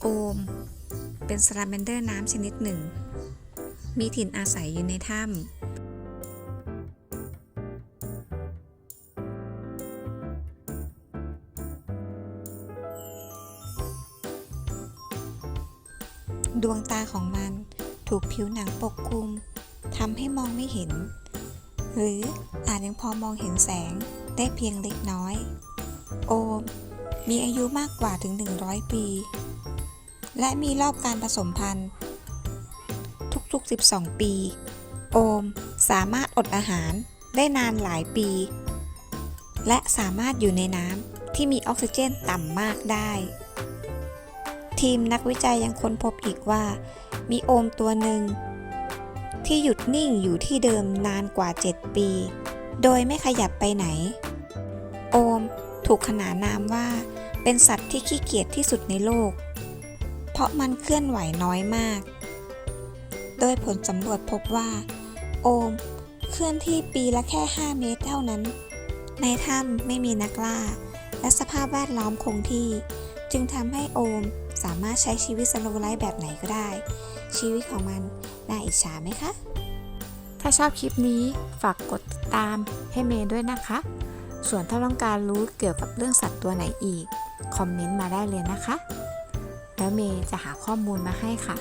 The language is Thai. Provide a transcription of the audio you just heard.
โอม เป็นสลาแมนเดอร์น้ำชนิดหนึ่ง มีถิ่นอาศัยอยู่ในถ้ำดวงตาของมันถูกผิวหนังปกคลุมทำให้มองไม่เห็น หรืออาจยังพอมองเห็นแสงได้เพียงเล็กน้อย โอม มีอายุมากกว่าถึง 100 ปี และมีรอบการผสมพันธุ์ ทุกๆ 12 ปี โอมสามารถอดอาหารได้นานหลายปี และสามารถอยู่ในน้ำที่มีออกซิเจนต่ำมากได้ ทีมนักวิจัยยังค้นพบอีกว่า มีโอมตัวหนึ่ง ที่หยุดนิ่งอยู่ที่เดิมนานกว่า 7 ปี โดยไม่ขยับไปไหน โอมถูกขนานนามว่าเป็นสัตว์ที่ขี้เกียจที่สุดในโลก เพราะมันเคลื่อนไหวน้อยมาก โดยผลสำรวจพบว่า โอมเคลื่อนที่ปีละแค่ 5 เมตรเท่านั้น ในถ้ำไม่มีนักล่า และสภาพแวดล้อมคงที่ จึงทำให้โอมสามารถใช้ชีวิตสโลว์ไลฟ์แบบไหนก็ได้ ชีวิตของมันน่าอิจฉาไหมคะ ถ้าชอบคลิปนี้ฝากกดติดตามให้เมย์ด้วยนะคะ ส่วนถ้าต้องการรู้เกี่ยวกับเรื่องสัตว์ตัวไหนอีก คอมเมนต์มาได้เลยนะคะ แล้วเมย์จะหาข้อมูลมาให้ค่ะ